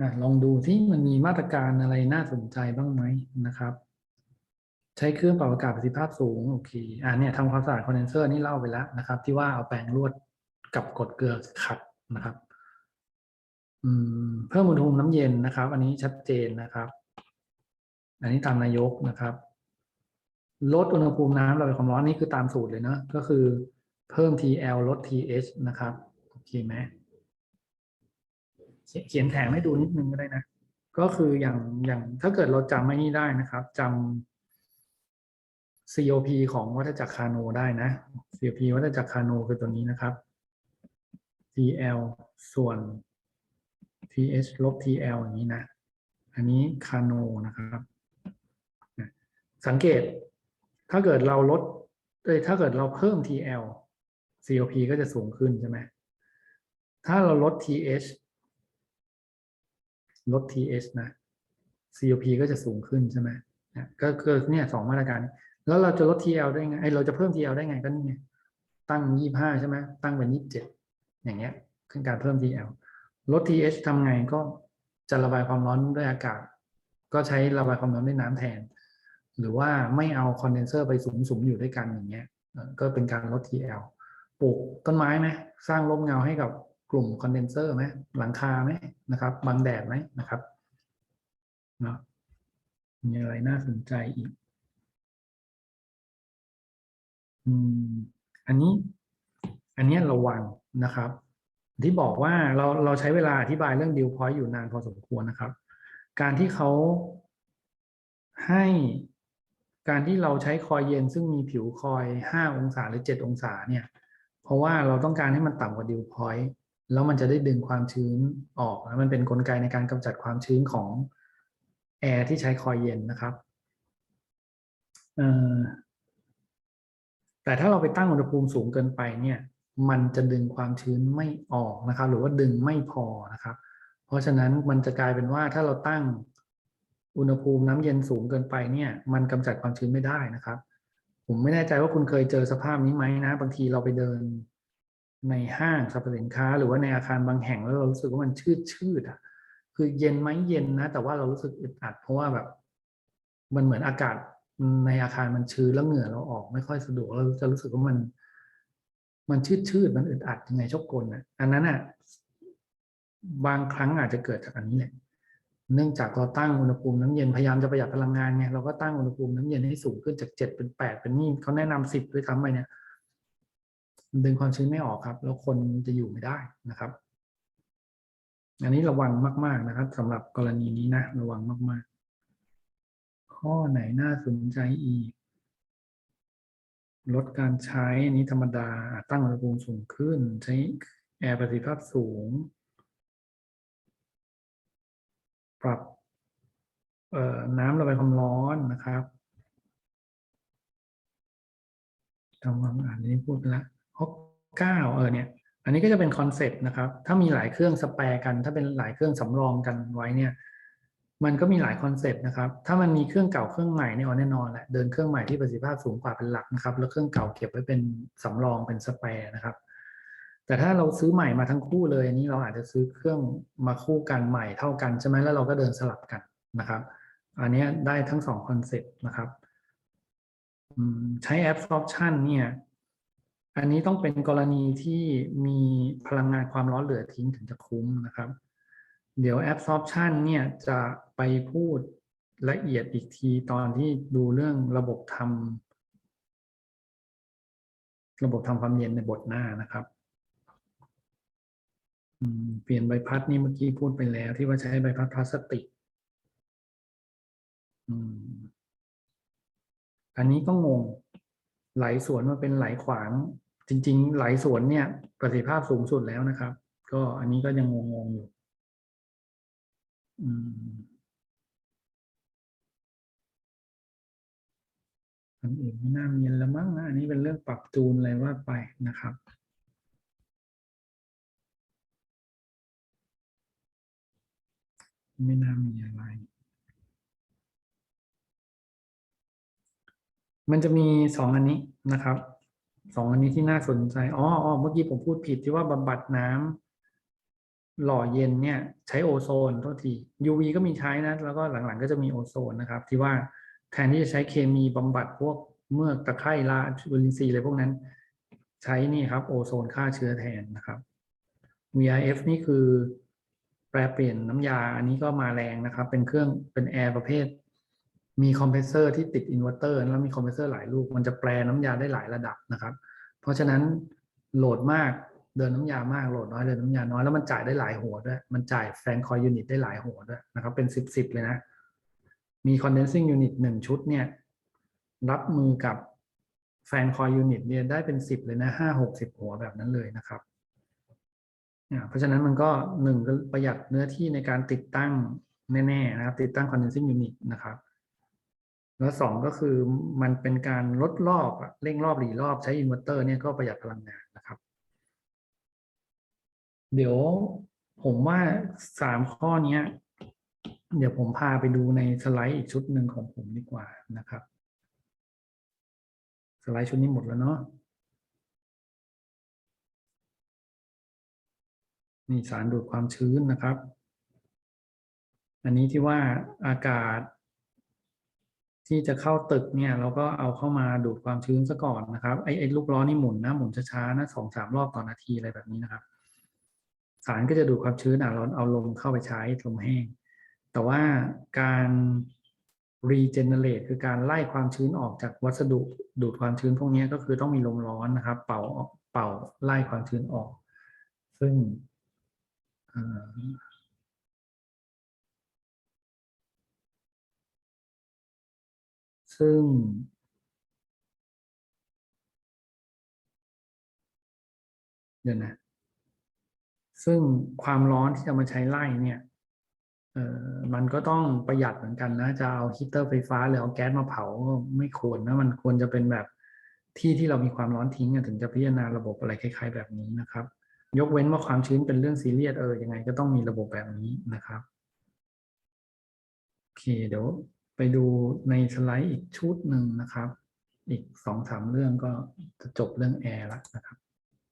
อะลองดูที่มันมีมาตรการอะไรน่าสนใจบ้างไหมนะครับ ใช้เครื่องปรับอากาศประสิทธิภาพสูงโอเคอ่าเนี่ยทำความสะอาดคอนเดนเซอร์นี่เล่าไปแล้วนะครับ ที่ว่าเอาแปรงลวดกับกดเกลือขัดนะครับเพิ่มอุณหภูมิน้ำเย็นนะครับ อันนี้ชัดเจนนะครับ อันนี้ตามนายกนะครับ ลดอุณหภูมิน้ำระบายความร้อนนี่คือตามสูตรเลยเนอะก็คือเพิ่ม TL ลด TH นะครับโอเคไหม เขียนแถมให้ดูนิดนึงก็ได้นะ ก็คืออย่างอย่างถ้าเกิดเราจำไม่นี่ได้นะครับจำ COP ของวัฏจักรคาโนได้นะ COP วัฏจักรคาโนคือตัวนี้นะครับ TL ส่วน TH ลบ TL อย่างนี้นะ อันนี้คาโนนะครับ สังเกต ถ้าเกิดเราลดเอ้ยถ้าเกิดเราเพิ่ม TL COP ก็จะสูงขึ้นใช่ไหมถ้าเราลด TH ลด TH นะ COP ก็จะสูงขึ้นใช่ไหมนะก็คือเนี่ยสองมาตรการ แล้วเราจะลด TL ได้ไงไอเราจะเพิ่ม TL ได้ไงก็นี่ไงตั้ง25ใช่ไหมตั้งเป็น27อย่างเงี้ยคือการเพิ่ม TL ลด TH ทำไงก็จะระบายความร้อนด้วยอากาศ ก็ใช้ระบายความร้อนด้วยน้ำแทน หรือว่าไม่เอาคอนเดนเซอร์ไปสุมๆอยู่ด้วยกันอย่างเงี้ยก็เป็นการลด TL ปลูกต้นไม้ไหมสร้างร่มเงาให้กับ กลุ่มคอนเดนเซอร์ไหมหลังคาไหมนะครับบังแดดไหมนะครับเนาะมีอะไรน่าสนใจอีก อืม อันนี้ อันเนี้ยระวังนะครับ ที่บอกว่าเราเราใช้เวลาอธิบายเรื่องดิวพอยต์อยู่นานพอสมควรนะครับ การที่เขาให้การที่เราใช้คอยเย็นซึ่งมีผิวคอย 5 องศาหรือ 7 องศาเนี่ย เพราะว่าเราต้องการให้มันต่ำกว่าดิวพอยต์ แล้วมันจะได้ดึงความชื้นออกแล้วมันเป็นนกลไกในการกำจัดความชื้นของแอร์ที่ใช้คอยเย็นนะครับแต่ถ้าเราไปตั้งอุณหภูมิสูงเกินไปเนี่ย มันจะดึงความชื้นไม่ออกนะครับ หรือว่าดึงไม่พอนะครับ เพราะฉะนั้นมันจะกลายเป็นว่าถ้าเราตั้งอุณหภูมิน้ำเย็นสูงเกินไปเนี่ย มันกำจัดความชื้นไม่ได้นะครับ ผมไม่แน่ใจว่าคุณเคยเจอสภาพนี้ไหมนะ บางทีเราไปเดิน ในห้างสรรพสินค้า หรือว่าในอาคารบางแห่งแล้วเรารู้สึกว่ามันชืดชืดอะ คือเย็นไหมเย็นนะ แต่ว่าเรารู้สึกอึดอัดเพราะว่าแบบ มันเหมือนอากาศในอาคารมันชื้นแล้วเหงื่อเราออกไม่ค่อยสะดวกเราจะรู้สึกว่ามัน มันชืดชืดมันอึดอัดยังไงชกกลอะ อันนั้นอะบางครั้งอาจจะเกิดจากอันนี้แหละเนื่องจากเราตั้งอุณหภูมิน้ำเย็นพยายามจะประหยัดพลังงานไงเราก็ตั้งอุณหภูมิน้ำเย็นให้สูงขึ้นจากเจ็ดเป็นแปดเป็นนี่เขาแนะนำสิบด้วยซ้ำไปเนี่ย ดึงความชื้นไม่ออกครับ แล้วคนจะอยู่ไม่ได้นะครับ อันนี้ระวังมาก ๆนะครับสำหรับกรณีนี้นะ ระวังมาก ๆ ข้อไหนน่าสนใจอีกลดการใช้อันนี้ธรรมดาตั้งอุณหภูมิสูงขึ้น ใช้แอร์ประสิทธิภาพสูง ปรับน้ำระบายความร้อนนะครับทำความอ่านนี้พูดไปแล้ว ข้อเก้าเออเนี่ยอันนี้ก็จะเป็นคอนเซปต์นะครับ ถ้ามีหลายเครื่องสแปร์กัน ถ้าเป็นหลายเครื่องสำรองกันไว้เนี่ย มันก็มีหลายคอนเซปต์นะครับ ถ้ามันมีเครื่องเก่าเครื่องใหม่เนี่ยแน่นอนแหละ เดินเครื่องใหม่ที่ประสิทธิภาพสูงกว่าเป็นหลักนะครับ แล้วเครื่องเก่าเก็บไว้เป็นสำรองเป็นสแปร์นะครับ แต่ถ้าเราซื้อใหม่มาทั้งคู่เลยอันนี้เราอาจจะซื้อเครื่องมาคู่กันใหม่เท่ากันใช่ไหมแล้วเราก็เดินสลับกันนะครับ อันนี้ได้ทั้งสองคอนเซปต์นะครับใช้ absorption เนี่ย อันนี้ต้องเป็นกรณีที่มีพลังงานความร้อนเหลือทิ้งถึงจะคุ้มนะครับ เดี๋ยว absorption เนี่ยจะไปพูดละเอียดอีกทีตอนที่ดูเรื่องระบบทำระบบทำความเย็นในบทหน้านะครับเปลี่ยนใบพัดนี่เมื่อกี้พูดไปแล้วที่ว่าใช้ใบพัดพลาสติกอันนี้ก็งงไหลสวนมาเป็นไหลขวาง จริงๆไหลสวนเนี่ย ประสิทธิภาพสูงสุดแล้วนะครับ ก็อันนี้ก็ยังงงๆอยู่อืมอันอื่นไม่น่ามีแล้วมั้งนะอันนี้เป็นเรื่องปรับจูนอะไรว่าไปนะครับ ไม่น่ามีอะไร มันจะมีสองอันนี้นะครับ สองอันนี้ที่น่าสนใจอ๋ออเมื่อกี้ผมพูดผิดที่ว่าบำบัดน้หล่อเย็นเนี่ย ใช้โอโซนโทษที UV ก็มีใช้นะ แล้วก็หลังๆก็จะมีโอโซนนะครับ ที่ว่าแทนที่จะใช้เคมีบำบัดพวกเมือกตะไคร่ลาจุลินทรีย์อะไรพวกนั้น ใช้นี่ครับโอโซนฆ่าเชื้อแทนนะครับ VRF นี่คือแปลเปลี่ยนน้ำยาอันนี้ก็มาแรงนะครับ เป็นเครื่องเป็นแอร์ประเภท มีคอมเพรสเซอร์ที่ติดอินเวอร์เตอร์แล้วมีคอมเพรสเซอร์หลายลูก มันจะแปลน้ำยาได้หลายระดับนะครับ เพราะฉะนั้นโหลดมากเดินน้ำยามากโหลดน้อยเดินน้ำยาน้อยแล้วมันจ่ายได้หลายหัวด้วย มันจ่ายแฟนคอยยูนิตได้หลายหัวด้วยนะครับ เป็นสิบสิบเลยนะ มี condensing unit หนึ่งชุดเนี่ย รับมือกับแฟนคอยยูนิตเนี่ยได้เป็นสิบเลยนะห้าหกสิบหัวแบบนั้นเลยนะครับเพราะฉะนั้นมันก็หนึ่งก็ประหยัดเนื้อที่ในการติดตั้งแน่ๆนะครับ ติดตั้ง condensing unit นะครับ แล้วสองก็คือมันเป็นการลดรอบเร่งรอบหลีรอบใช้อินเวอร์เตอร์เนี่ยก็ประหยัดพลังงานนะครับ เดี๋ยวผมว่าสามข้อนี้เดี๋ยวผมพาไปดูในสไลด์อีกชุดหนึ่งของผมดีกว่านะครับ สไลด์ชุดนี้หมดแล้วเนาะนี่สารดูดความชื้นนะครับ อันนี้ที่ว่าอากาศ ที่จะเข้าตึกเนี่ยเราก็เอาเข้ามาดูดความชื้นซะก่อนนะครับไอ้ไอ้ลูกล้อนี่หมุนนะหมุนช้าๆนะสองสามรอบต่อนาทีอะไรแบบนี้นะครับ สารก็จะดูดความชื้นอะเราเอาลมเข้าไปใช้ลมแห้ง แต่ว่าการ regenerate คือการไล่ความชื้นออกจากวัสดุดูดความชื้นพวกนี้ก็คือต้องมีลมร้อนนะครับ เป่าเป่าไล่ความชื้นออก ซึ่ง ซึ่ง เดี๋ยวนะ ซึ่งความร้อนที่จะมาใช้ไล่เนี่ยเออมันก็ต้องประหยัดเหมือนกันนะ จะเอาฮีเตอร์ไฟฟ้าหรือเอาแก๊สมาเผาก็ไม่ควรนะ มันควรจะเป็นแบบที่ที่เรามีความร้อนทิ้งถึงจะพิจารณาระบบอะไรคล้าย ๆ แบบนี้นะครับ ยกเว้นว่าความชื้นเป็นเรื่องซีเรียสเออยังไงก็ต้องมีระบบแบบนี้นะครับโอเคเดี๋ยว ไปดูในสไลด์อีกชุดหนึ่งนะครับ อีกสองสามเรื่องก็จะจบเรื่องแอร์แล้วนะครับ